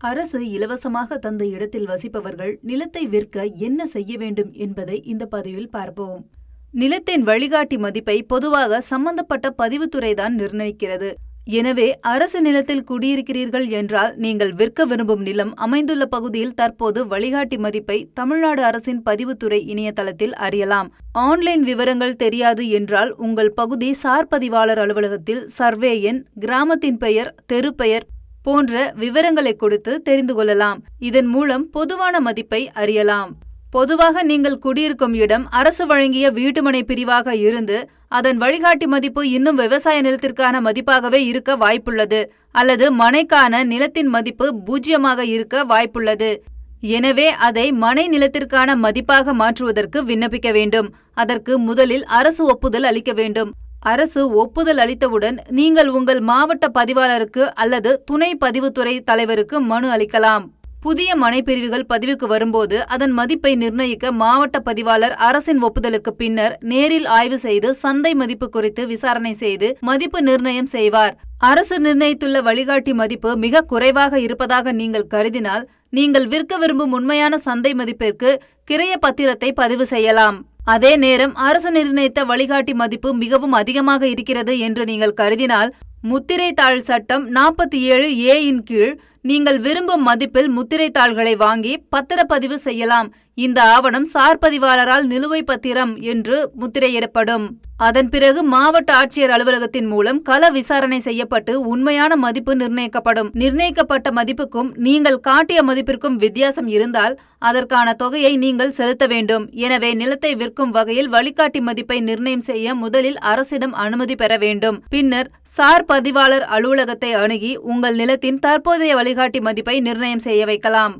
அரசு இலவசமாக தந்த இடத்தில் வசிப்பவர்கள் நிலத்தை விற்க என்ன செய்ய வேண்டும் என்பதை இந்த பதிவில் பார்ப்போம். நிலத்தின் வழிகாட்டி மதிப்பை பொதுவாக சம்பந்தப்பட்ட பதிவுத்துறைதான் நிர்ணயிக்கிறது. எனவே அரசு நிலத்தில் குடியிருக்கிறீர்கள் என்றால் நீங்கள் விற்க விரும்பும் நிலம் அமைந்துள்ள பகுதியில் தற்போது வழிகாட்டி மதிப்பை தமிழ்நாடு அரசின் பதிவுத்துறை இணையதளத்தில் அறியலாம். ஆன்லைன் விவரங்கள் தெரியாது என்றால் உங்கள் பகுதி சார் பதிவாளர் அலுவலகத்தில் சர்வே எண் கிராமத்தின் பெயர் தெரு பெயர் போன்ற விவரங்களை கொடுத்து தெரிந்து கொள்ளலாம். இதன் மூலம் பொதுவான மதிப்பை அறியலாம். பொதுவாக நீங்கள் குடியிருக்கும் இடம் அரசு வழங்கிய வீட்டுமனை பிரிவாக இருந்து அதன் வழிகாட்டி மதிப்பு இன்னும் விவசாய நிலத்திற்கான மதிப்பாகவே இருக்க வாய்ப்புள்ளது அல்லது மனைக்கான நிலத்தின் மதிப்பு பூஜ்ஜியமாக இருக்க வாய்ப்புள்ளது. எனவே அதை மனை நிலத்திற்கான மதிப்பாக மாற்றுவதற்கு விண்ணப்பிக்க வேண்டும். அதற்கு முதலில் அரசு ஒப்புதல் அளிக்க வேண்டும். அரசு ஒப்புதல் அளித்தவுடன் நீங்கள் உங்கள் மாவட்ட பதிவாளருக்கு அல்லது துணை பதிவுத்துறை தலைவருக்கு மனு அளிக்கலாம். புதிய மனைப்பிரிவுகள் பதிவுக்கு வரும்போது அதன் மதிப்பை நிர்ணயிக்க மாவட்ட பதிவாளர் அரசின் ஒப்புதலுக்கு பின்னர் நேரில் ஆய்வு செய்து சந்தை மதிப்பு குறித்து விசாரணை செய்து மதிப்பு நிர்ணயம் செய்வார். அரசு நிர்ணயித்துள்ள வழிகாட்டி மதிப்பு மிக குறைவாக இருப்பதாக நீங்கள் கருதினால் நீங்கள் விற்க விரும்பும் உண்மையான சந்தை மதிப்பிற்கு கிரைய பத்திரத்தை பதிவு செய்யலாம். அதே நேரம் அரசு நிர்ணயித்த வழிகாட்டி மதிப்பு மிகவும் அதிகமாக இருக்கிறது என்று நீங்கள் கருதினால் முத்திரை தாள் சட்டம் நாற்பத்தி ஏழு ஏயின் கீழ் நீங்கள் விரும்பும் மதிப்பில் முத்திரை தாள்களை வாங்கி பத்திரப்பதிவு செய்யலாம் இந்த ஆவணம் சார் பதிவாளரால் நிலுவை பத்திரம் என்று முத்திரையிடப்படும். அதன் பிறகு மாவட்ட ஆட்சியர் அலுவலகத்தின் மூலம் கள விசாரணை செய்யப்பட்டு உண்மையான மதிப்பு நிர்ணயிக்கப்படும். நிர்ணயிக்கப்பட்ட மதிப்புக்கும் நீங்கள் காட்டிய மதிப்பிற்கும் வித்தியாசம் இருந்தால் அதற்கான தொகையை நீங்கள் செலுத்த வேண்டும். எனவே நிலத்தை விற்கும் வகையில் வழிகாட்டி மதிப்பை நிர்ணயம் செய்ய முதலில் அரசிடம் அனுமதி பெற வேண்டும். பின்னர் சார் பதிவாளர் அலுவலகத்தை அணுகி உங்கள் நிலத்தின் தற்போதைய வழிகாட்டி மதிப்பை நிர்ணயம் செய்ய வைக்கலாம்.